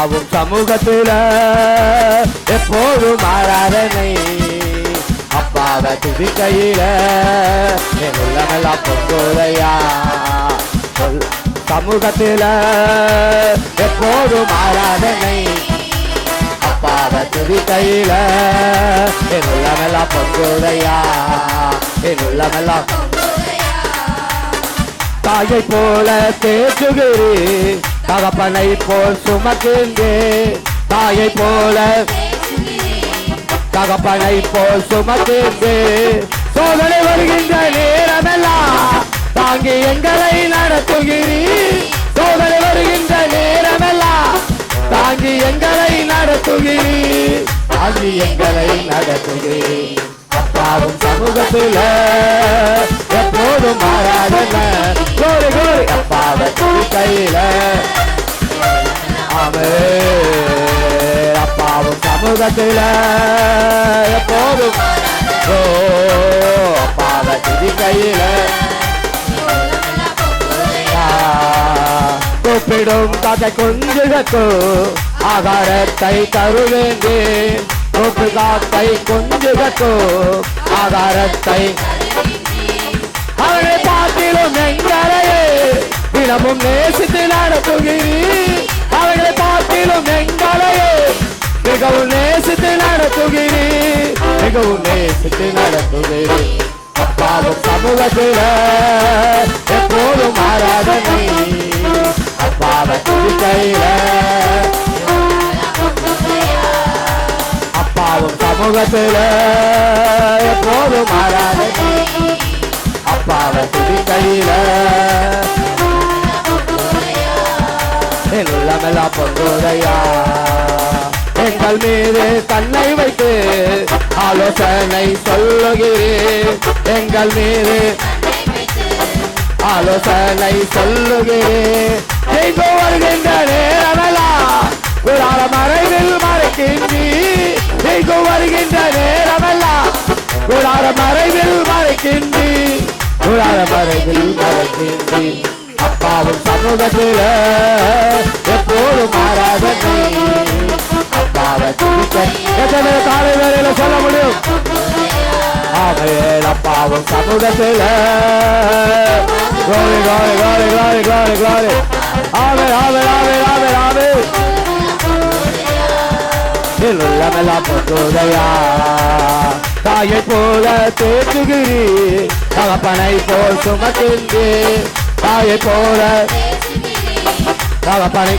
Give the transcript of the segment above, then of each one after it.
அப்பாவும் சமூகத்துல எப்போதும் மாறாதனை அப்பாவை துதிக்கையில என் உள்ளமெல்லாம் பொங்கோதையா. சமூகத்துல எப்போதும் மாறாதனை அப்பாவை துதிக்கையில என் உள்ளமெல்லாம் பொங்கோதையா. என் உள்ளமெல்லாம். தாயை போல தேற்றுகிறே தகப்பனை போல் சுமக்கின்றே தாயை போல. தகப்பனை போல் சுமக்கின்றே சோதனை வருகின்ற நேரமெல்லாம் தாங்கி எங்களை நடத்துகிறீர். சோதனை வருகின்ற நேரமெல்லாம் தாங்கி எங்களை நடத்துகிறீர். தாங்கி எங்களை நடத்துகிறீர். அப்பாவும் சமூகத்துல எப்போதும் மாறாதன கோரி கோரி அப்பாவை கையில அப்பாவும் எப்போதும். ஓ அப்பாவை கையில கூப்பிடும் கதை குஞ்சுகக்கு ஆதாரத்தை தருவேண்டே கூப்பு காத்தை குஞ்சுகக்கு ஆதாரத்தை. அவனை பார்த்திலும் எங்களையே தினமும் நேசித்து நடத்துகிறீர். நடத்துகிறீர் மிகவும் நேசித்து நடத்துகிறீர் அப்பாவும் சமூகத்தில் எப்போதும் ஆராதனை. அப்பாவை துதிக்கையில அப்பாவும் சமூகத்தில் எப்போதும் ஆராதனை. அப்பாவை துதிக்கையில என் உள்ளமெல்லாம் பொங்குதையா. கால் மீது தன்னை வைத்து ஆலோசனை சொல்லுகிறேன் எங்கள் மீது ஆலோசனை சொல்லுகிறேன் எங்கோ வருகின்ற நேரமெல்லாம் குடார மறைவில் மறைக்கின்றி எங்கோ வருகின்ற நேரமெல்லாம் குடார மறைவில் மறைக்கின்றி குடார மறைவில் மறைக்கின்றி அப்பாவும் சமூகத்தில் எப்போதும் மாறாத நீ துடிக்க எத்தனை காலை வேலையில சொல்ல முடியும்? ஆமையேல் அப்பாவும் சமூகத்தில். கோரி கோரி கோரி கோரி கோரி கோரி ஆமே ஆமே ஆமே ஆமே ஆமே உள்ளமெல்லாம் பொங்குதையா. தாயை போல தேற்றுகிறீ தகப்பனை போல் சுமக்கின்றே தாயை போல தகப்பனை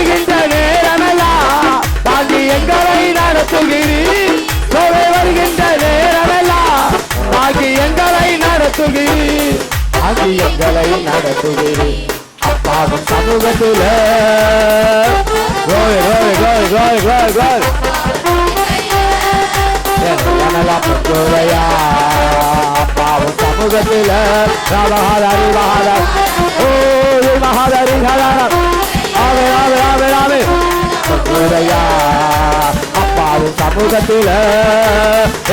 வருகின்ற நேரமெல்லாம் தாண்டி எங்களை நடத்துகிறீர். சோதனை வருகின்ற நேரமெல்லாம் தாண்டி எங்களை நடத்துகிறீர். தாண்டி எங்களை நடத்துகிறீர். அப்பாவும் சமூகத்தில். கோய் கோய் கோய் கோய் கோய் கோய் எனலாம் சமூகத்தில். மகாதாரி மகாதாரி ஓ மகாதாரி மகாதாரி பொங்குதையா அப்பாவும் சமூகத்தில்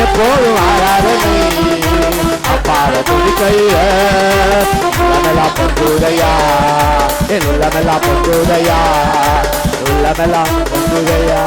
எப்போதும் ஆராதனை அப்பாவை துடிக்கையில உள்ளமெல்லாம் பொங்குதையா? என் உள்ளமெல்லாம் பொங்குதையா? உள்ளமெல்லாம் பொங்குதையா?